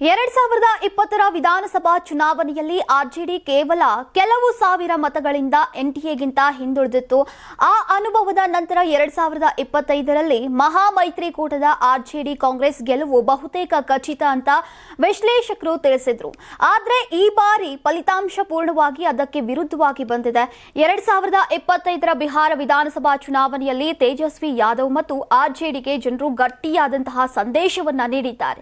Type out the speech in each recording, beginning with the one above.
ಎರಡ್ ಸಾವಿರದ ಇಪ್ಪತ್ತರ ವಿಧಾನಸಭಾ ಚುನಾವಣೆಯಲ್ಲಿ ಆರ್ಜೆಡಿ ಕೇವಲ ಕೆಲವು ಸಾವಿರ ಮತಗಳಿಂದ ಎನ್ಟಿಎಗಿಂತ ಹಿಂದುಳಿದಿತ್ತು. ಆ ಅನುಭವದ ನಂತರ ಎರಡ್ ಸಾವಿರದ ಇಪ್ಪತ್ತೈದರಲ್ಲಿ ಮಹಾಮೈತ್ರಿಕೂಟದ ಆರ್ಜೆಡಿ ಕಾಂಗ್ರೆಸ್ ಗೆಲುವು ಬಹುತೇಕ ಖಚಿತ ಅಂತ ವಿಶ್ಲೇಷಕರು ತಿಳಿಸಿದ್ರು. ಆದರೆ ಈ ಬಾರಿ ಫಲಿತಾಂಶ ಪೂರ್ಣವಾಗಿ ಅದಕ್ಕೆ ವಿರುದ್ಧವಾಗಿ ಬಂದಿದೆ. ಎರಡ್ ಸಾವಿರದ ಇಪ್ಪತ್ತೈದರ ಬಿಹಾರ ವಿಧಾನಸಭಾ ಚುನಾವಣೆಯಲ್ಲಿ ತೇಜಸ್ವಿ ಯಾದವ್ ಮತ್ತು ಆರ್ಜೆಡಿಗೆ ಜನರು ಗಟ್ಟಿಯಾದಂತಹ ಸಂದೇಶವನ್ನ ನೀಡಿದ್ದಾರೆ.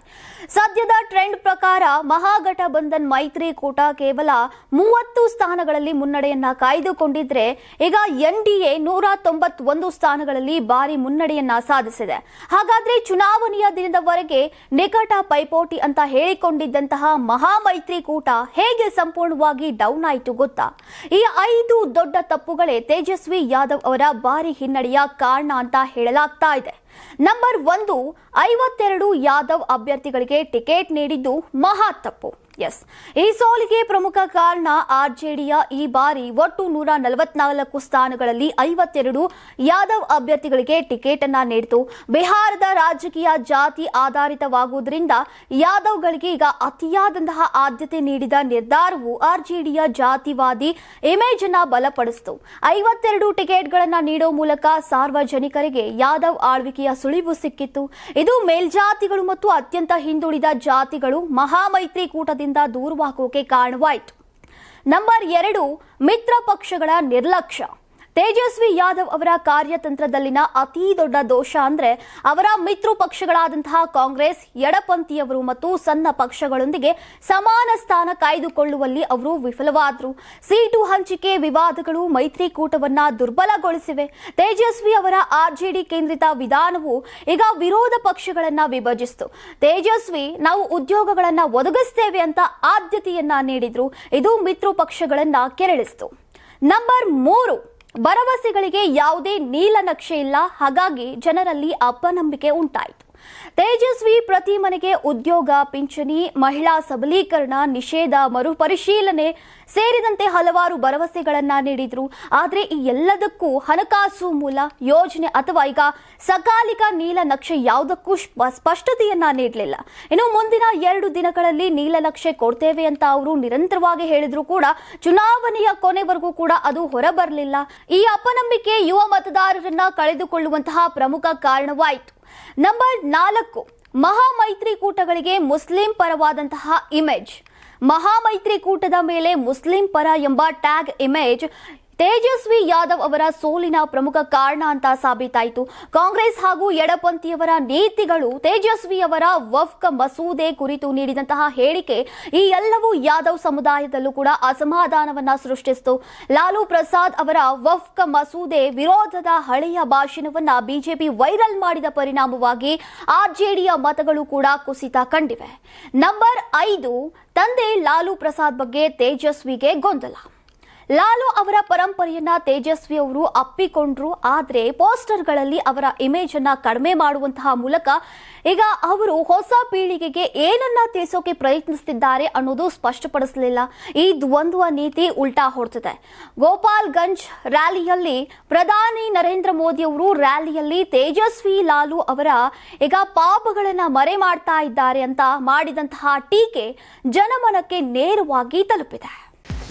ಸದ್ಯದ ಟ್ರೆಂಡ್ ಪ್ರಕಾರ ಮಹಾಗಠಬಂಧನ್ ಮೈತ್ರಿಕೂಟ ಕೇವಲ ಮೂವತ್ತು ಸ್ಥಾನಗಳಲ್ಲಿ ಮುನ್ನಡೆಯನ್ನ ಕಾಯ್ದುಕೊಂಡಿದ್ರೆ ಈಗ ಎನ್ ಡಿ ಎ ನೂರ ತೊಂಬತ್ತೊಂದು ಸ್ಥಾನಗಳಲ್ಲಿ ಭಾರಿ ಮುನ್ನಡೆಯನ್ನ ಸಾಧಿಸಿದೆ. ಹಾಗಾದ್ರೆ ಚುನಾವಣೆಯ ದಿನದವರೆಗೆ ನಿಕಟ ಪೈಪೋಟಿ ಅಂತ ಹೇಳಿಕೊಂಡಿದ್ದಂತಹ ಮಹಾಮೈತ್ರಿಕೂಟ ಹೇಗೆ ಸಂಪೂರ್ಣವಾಗಿ ಡೌನ್ ಆಯಿತು ಗೊತ್ತಾ? ಈ ಐದು ದೊಡ್ಡ ತಪ್ಪುಗಳೇ ತೇಜಸ್ವಿ ಯಾದವ್ ಅವರ ಭಾರಿ ಹಿನ್ನಡೆಯ ಕಾರಣ ಅಂತ ಹೇಳಲಾಗ್ತಾ ಇದೆ. ನಂಬರ್ ಒಂದು ಐವತ್ತೆರಡು ಯಾದವ್ ಅಭ್ಯರ್ಥಿಗಳಿಗೆ ಟಿಕೆಟ್ ನೀಡಿದ್ದು ಮಹಾ ತಪ್ಪು. ಎಸ್ ಈ ಸೋಲಿಗೆ ಪ್ರಮುಖ ಕಾರಣ ಆರ್ಜೆಡಿಯ ಈ ಬಾರಿ ಒಟ್ಟು ನೂರ ನಲವತ್ನಾಲ್ಕು ಸ್ಥಾನಗಳಲ್ಲಿ ಐವತ್ತೆರಡು ಯಾದವ್ ಅಭ್ಯರ್ಥಿಗಳಿಗೆ ಟಿಕೆಟ್ ಅನ್ನ ನೀಡಿತು. ಬಿಹಾರದ ರಾಜಕೀಯ ಜಾತಿ ಆಧಾರಿತವಾಗುವುದರಿಂದ ಯಾದವ್ಗಳಿಗೆ ಈಗ ಅತಿಯಾದಂತಹ ಆದ್ಯತೆ ನೀಡಿದ ನಿರ್ಧಾರವು ಆರ್ಜೆಡಿಯ ಜಾತಿವಾದಿ ಇಮೇಜ್ ಅನ್ನ ಬಲಪಡಿಸಿತು. ಐವತ್ತೆರಡು ಟಿಕೆಟ್ಗಳನ್ನು ನೀಡೋ ಮೂಲಕ ಸಾರ್ವಜನಿಕರಿಗೆ ಯಾದವ್ ಆಳ್ವಿಕೆಯ ಸುಳಿವು ಸಿಕ್ಕಿತ್ತು. ಇದು ಮೇಲ್ಜಾತಿಗಳು ಮತ್ತು ಅತ್ಯಂತ ಹಿಂದುಳಿದ ಜಾತಿಗಳು ಮಹಾಮೈತ್ರಿಕೂಟದಿಂದ ದೂರವಾಗೋಕೆ ಕಾರಣವಾಯಿತು. ನಂಬರ್ ಎರಡು ಮಿತ್ರ ಪಕ್ಷಗಳ ನಿರ್ಲಕ್ಷ್ಯ. ತೇಜಸ್ವಿ ಯಾದವ್ ಅವರ ಕಾರ್ಯತಂತ್ರದಲ್ಲಿನ ಅತಿ ದೊಡ್ಡ ದೋಷ ಅಂದ್ರೆ ಅವರ ಮಿತ್ರ ಪಕ್ಷಗಳಾದಂತಹ ಕಾಂಗ್ರೆಸ್ ಎಡಪಂಥೀಯವರು ಮತ್ತು ಸಣ್ಣ ಪಕ್ಷಗಳೊಂದಿಗೆ ಸಮಾನ ಸ್ಥಾನ ಕಾಯ್ದುಕೊಳ್ಳುವಲ್ಲಿ ಅವರು ವಿಫಲವಾದರು. ಸೀಟು ಹಂಚಿಕೆ ವಿವಾದಗಳು ಮೈತ್ರಿಕೂಟವನ್ನ ದುರ್ಬಲಗೊಳಿಸಿವೆ. ತೇಜಸ್ವಿ ಅವರ ಆರ್ಜೆಡಿ ಕೇಂದ್ರಿತ ವಿಧಾನವು ಈಗ ವಿರೋಧ ಪಕ್ಷಗಳನ್ನ ವಿಭಜಿಸಿತು. ತೇಜಸ್ವಿ, ನಾವು ಉದ್ಯೋಗಗಳನ್ನ ಒದಗಿಸ್ತೇವೆ ಅಂತ ಆದ್ಯತೆಯನ್ನ ನೀಡಿದ್ರು. ಇದು ಮಿತ್ರ ಪಕ್ಷಗಳನ್ನ ಕೆರಳಿಸಿತು. ನಂಬರ್ ಮೂರು ಭರವಸೆಗಳಿಗೆ ಯಾವುದೇ ನೀಲನಕ್ಷೆ ಇಲ್ಲ. ಹಾಗಾಗಿ ಜನರಲ್ಲಿ ಅಪನಂಬಿಕೆ ಉಂಟಾಯಿತು. ತೇಜಸ್ವಿ ಪ್ರತಿ ಮನೆಗೆ ಉದ್ಯೋಗ, ಪಿಂಚಣಿ, ಮಹಿಳಾ ಸಬಲೀಕರಣ, ನಿಷೇಧ, ಮರುಪರಿಶೀಲನೆ ಸೇರಿದಂತೆ ಹಲವಾರು ಭರವಸೆಗಳನ್ನ ನೀಡಿದ್ರು. ಆದರೆ ಈ ಎಲ್ಲದಕ್ಕೂ ಹಣಕಾಸು ಮೂಲ ಯೋಜನೆ ಅಥವಾ ಈಗ ಸಕಾಲಿಕ ನೀಲನಕ್ಷೆ ಯಾವುದಕ್ಕೂ ಸ್ಪ- ಸ್ಪಷ್ಟತೆಯನ್ನ ನೀಡಲಿಲ್ಲ. ಇನ್ನು ಮುಂದಿನ ಎರಡು ದಿನಗಳಲ್ಲಿ ನೀಲನಕ್ಷೆ ಕೊಡ್ತೇವೆ ಅಂತ ಅವರು ನಿರಂತರವಾಗಿ ಹೇಳಿದ್ರು ಕೂಡ ಚುನಾವಣೆಯ ಕೊನೆವರೆಗೂ ಕೂಡ ಅದು ಹೊರಬರಲಿಲ್ಲ. ಈ ಅಪನಂಬಿಕೆ ಯುವ ಮತದಾರರನ್ನ ಕಳೆದುಕೊಳ್ಳುವಂತಹ ಪ್ರಮುಖ ಕಾರಣವಾಯಿತು. ನಂಬರ್ ನಾಲ್ಕು ಮಹಾಮೈತ್ರಿಕೂಟಗಳಿಗೆ ಮುಸ್ಲಿಂ ಪರವಾದಂತಹ ಇಮೇಜ್ ಮಹಾಮೈತ್ರಿಕೂಟದ ಮೇಲೆ ಮುಸ್ಲಿಂ ಪರ ಎಂಬ ಟ್ಯಾಗ್ ಇಮೇಜ್ ತೇಜಸ್ವಿ ಯಾದವ್ ಅವರ ಸೋಲಿನ ಪ್ರಮುಖ ಕಾರಣ ಅಂತ ಸಾಬೀತಾಯಿತು. ಕಾಂಗ್ರೆಸ್ ಹಾಗೂ ಎಡಪಂಥಿಯವರ ನೀತಿಗಳು ತೇಜಸ್ವಿ ಅವರ ವಫ್ಕ ಮಸೂದೆ ಕುರಿತು ನೀಡಿದಂತಹ ಹೇಳಿಕೆ ಈ ಎಲ್ಲವೂ ಯಾದವ್ ಸಮುದಾಯದಲ್ಲೂ ಕೂಡ ಅಸಮಾಧಾನವನ್ನ ಸೃಷ್ಟಿಸಿತು. ಲಾಲು ಪ್ರಸಾದ್ ಅವರ ವಫ್ಕ ಮಸೂದೆ ವಿರೋಧದ ಹಳೆಯ ಭಾಷಣವನ್ನ ಬಿಜೆಪಿ ವೈರಲ್ ಮಾಡಿದ ಪರಿಣಾಮವಾಗಿ ಆರ್ಜೆಡಿಯ ಮತಗಳು ಕೂಡ ಕುಸಿತ ಕಂಡಿವೆ. ನಂಬರ್ ಐದು, ತಂದೆ ಲಾಲು ಪ್ರಸಾದ್ ಬಗ್ಗೆ ತೇಜಸ್ವಿಗೆ ಗೊಂದಲ. ಲಾಲು ಅವರ ಪರಂಪರೆಯನ್ನ ತೇಜಸ್ವಿ ಅವರು ಅಪ್ಪಿಕೊಂಡ್ರು, ಆದ್ರೆ ಪೋಸ್ಟರ್ಗಳಲ್ಲಿ ಅವರ ಇಮೇಜ್ ಅನ್ನ ಕಡಿಮೆ ಮಾಡುವಂತಹ ಮೂಲಕ ಈಗ ಅವರು ಹೊಸ ಪೀಳಿಗೆಗೆ ಏನನ್ನ ತಿಳಿಸೋಕೆ ಪ್ರಯತ್ನಿಸುತ್ತಿದ್ದಾರೆ ಅನ್ನೋದು ಸ್ಪಷ್ಟಪಡಿಸಲಿಲ್ಲ. ಈ ದ್ವಂದ್ವ ನೀತಿ ಉಲ್ಟಾ ಹೊಡ್ತಿದೆ. ಗೋಪಾಲ್ಗಂಜ್ ರ್ಯಾಲಿಯಲ್ಲಿ ಪ್ರಧಾನಿ ನರೇಂದ್ರ ಮೋದಿ ಅವರು ರ್ಯಾಲಿಯಲ್ಲಿ ತೇಜಸ್ವಿ ಲಾಲು ಅವರ ಈಗ ಪಾಪಗಳನ್ನ ಮರೆ ಮಾಡ್ತಾ ಇದ್ದಾರೆ ಅಂತ ಮಾಡಿದಂತಹ ಟೀಕೆ ಜನಮನಕ್ಕೆ ನೇರವಾಗಿ ತಲುಪಿದೆ.